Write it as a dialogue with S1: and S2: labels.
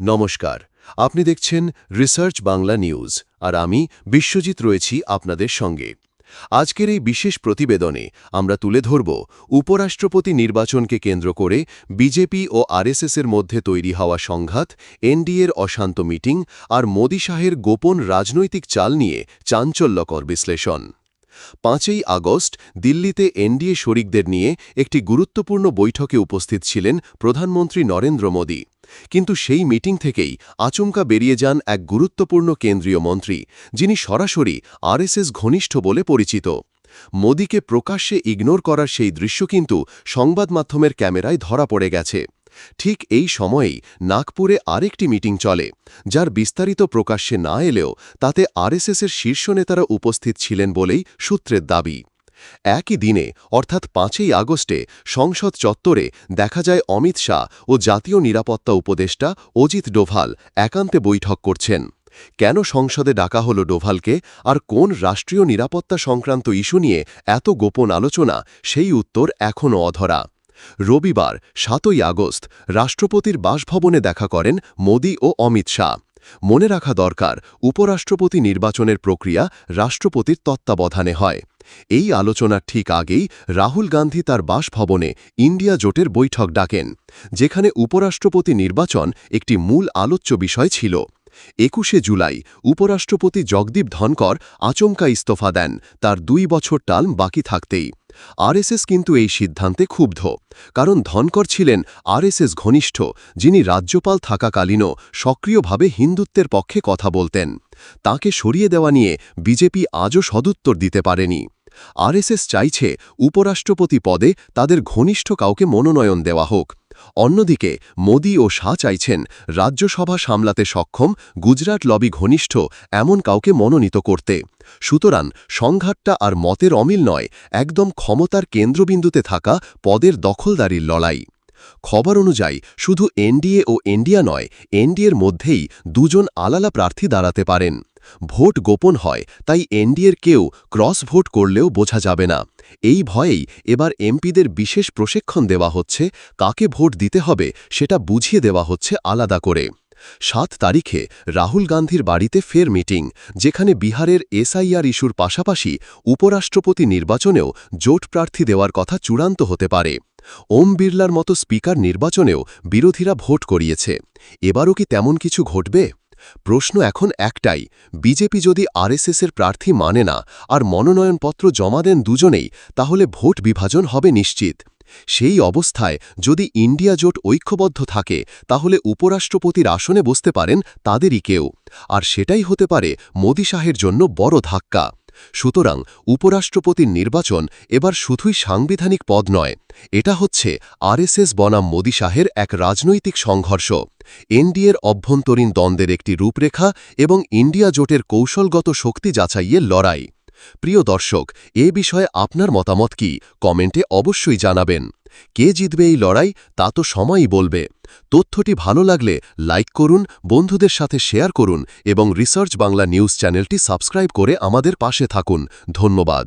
S1: নমস্কার। আপনি দেখছেন রিসার্চ বাংলা নিউজ, আর আমি বিশ্বজিৎ রয়েছি আপনাদের সঙ্গে। আজকের এই বিশেষ প্রতিবেদনে আমরা তুলে ধরব উপরাষ্ট্রপতি নির্বাচনকে কেন্দ্র করে বিজেপি ও আরএসএসের মধ্যে তৈরি হওয়া সংঘাত, এনডিএর অশান্ত মিটিং, আর মোদী শাহের গোপন রাজনৈতিক চাল নিয়ে চাঞ্চল্যকর বিশ্লেষণ। পাঁচই আগস্ট দিল্লিতে এনডিএ শরিকদের নিয়ে একটি গুরুত্বপূর্ণ বৈঠকে উপস্থিত ছিলেন প্রধানমন্ত্রী নরেন্দ্র মোদী। কিন্তু সেই মিটিং থেকেই আচমকা বেরিয়ে যান এক গুরুত্বপূর্ণ কেন্দ্রীয় মন্ত্রী, যিনি সরাসরি আরএসএস ঘনিষ্ঠ বলে পরিচিত। মোদীকে প্রকাশ্যে ইগনোর করার সেই দৃশ্য কিন্তু সংবাদ মাধ্যমের ক্যামেরায় ধরা পড়ে গেছে। ঠিক এই সময়েই নাগপুরে আরেকটি মিটিং চলে, যার বিস্তারিত প্রকাশ্যে না এলেও তাতে আরএসএসের শীর্ষ নেতারা উপস্থিত ছিলেন বলেই সূত্রের দাবি। একই দিনে, অর্থাৎ পাঁচই আগস্টে, সংসদ চত্বরে দেখা যায় অমিত শাহ ও জাতীয় নিরাপত্তা উপদেষ্টা অজিত ডোভাল একান্তে বৈঠক করছেন। কেন সংসদে ডাকা হল ডোভালকে, আর কোন রাষ্ট্রীয় নিরাপত্তা সংক্রান্ত ইস্যু নিয়ে এত গোপন আলোচনা, সেই উত্তর এখনও অধরা। রবিবার, সাতই আগস্ট, রাষ্ট্রপতির বাসভবনে দেখা করেন মোদি ও অমিত শাহ। মনে রাখা দরকার, উপরাষ্ট্রপতি নির্বাচনের প্রক্রিয়া রাষ্ট্রপতির তত্ত্বাবধানে হয়। এই আলোচনার ঠিক আগেই রাহুল গান্ধী তার বাসভবনে ইন্ডিয়া জোটের বৈঠক ডাকেন, যেখানে উপরাষ্ট্রপতি নির্বাচন একটি মূল আলোচ্য বিষয় ছিল। একুশে জুলাই, উপরাষ্ট্রপতি জগদীপ ধনকর আচমকা ইস্তফা দেন, তার দুই বছর টার্ম বাকি থাকতেই। আরএসএস কিন্তু এই সিদ্ধান্তে ক্ষুব্ধ, কারণ ধনকর ছিলেন আরএসএস ঘনিষ্ঠ, যিনি রাজ্যপাল থাকাকালীনও সক্রিয়ভাবে হিন্দুত্বের পক্ষে কথা বলতেন। তাকে সরিয়ে দেওয়া নিয়ে বিজেপি আজও সদুত্তর দিতে পারেনি। আরএসএস চাইছে উপরাষ্ট্রপতি পদে তাদের ঘনিষ্ঠ কাউকে মনোনয়ন দেওয়া হোক। অন্যদিকে, মোদি ও শাহ চাইছেন রাজ্যসভা সামলাতে সক্ষম গুজরাট লবি ঘনিষ্ঠ এমন কাউকে মনোনীত করতে। সুতরাং সংঘাতটা আর মতের অমিল নয়, একদম ক্ষমতার কেন্দ্রবিন্দুতে থাকা পদের দখলদারির লড়াই। খবর অনুযায়ী, শুধু এনডিএ ও এনডিয়া নয়, এনডিএর মধ্যেই দুজন আলালা প্রার্থী দাঁড়াতে পারেন। ভোট গোপন হয়, তাই এনডিএর কেউ ক্রস ভোট করলেও বোঝা যাবে না। এই ভয়েই এবার এমপিদের বিশেষ প্রশিক্ষণ দেওয়া হচ্ছে, কাকে ভোট দিতে হবে সেটা বুঝিয়ে দেওয়া হচ্ছে আলাদা করে। সাত তারিখে রাহুল গান্ধীর বাড়িতে ফের মিটিং, যেখানে বিহারের এসআইআর ইস্যুর পাশাপাশি উপরাষ্ট্রপতি নির্বাচনেও জোট প্রার্থী দেওয়ার কথা চূড়ান্ত হতে পারে। ওম বিড়লার মতো স্পিকার নির্বাচনেও বিরোধীরা ভোট করিয়েছে। এবারও কি তেমন কিছু ঘটবে? প্রশ্ন এখন একটাই, বিজেপি যদি আরএসএসের প্রার্থী মানে না আর মনোনয়নপত্র জমা দেন দুজনেই, তাহলে ভোট বিভাজন হবে নিশ্চিত। সেই অবস্থায় যদি ইন্ডিয়া জোট ঐক্যবদ্ধ থাকে, তাহলে উপরাষ্ট্রপতির আসনে বসতে পারেন তাদেরই কেউ। আর সেটাই হতে পারে মোদী শাহের জন্য বড় ধাক্কা। সুতরাং উপরাষ্ট্রপতির নির্বাচন এবার শুধুই সাংবিধানিক পদ নয়, এটা হচ্ছে আরএসএস বনাম মোদী শাহের এক রাজনৈতিক সংঘর্ষ। এনডিএর অভ্যন্তরীণ দ্বন্দ্বের একটি রূপরেখা এবং ইন্ডিয়া জোটের কৌশলগত শক্তি যাচাইয়ের লড়াই। প্রিয় দর্শক, এ বিষয়ে আপনার মতামত কি? কমেন্টে অবশ্যই জানাবেন। কে জিতবে এই লড়াই? তা তো সময়ই বলবে। তথ্যটি ভালো লাগলে লাইক করুন, বন্ধুদের সাথে শেয়ার করুন এবং রিসার্চ বাংলা নিউজ চ্যানেলটি সাবস্ক্রাইব করে আমাদের পাশে থাকুন। ধন্যবাদ।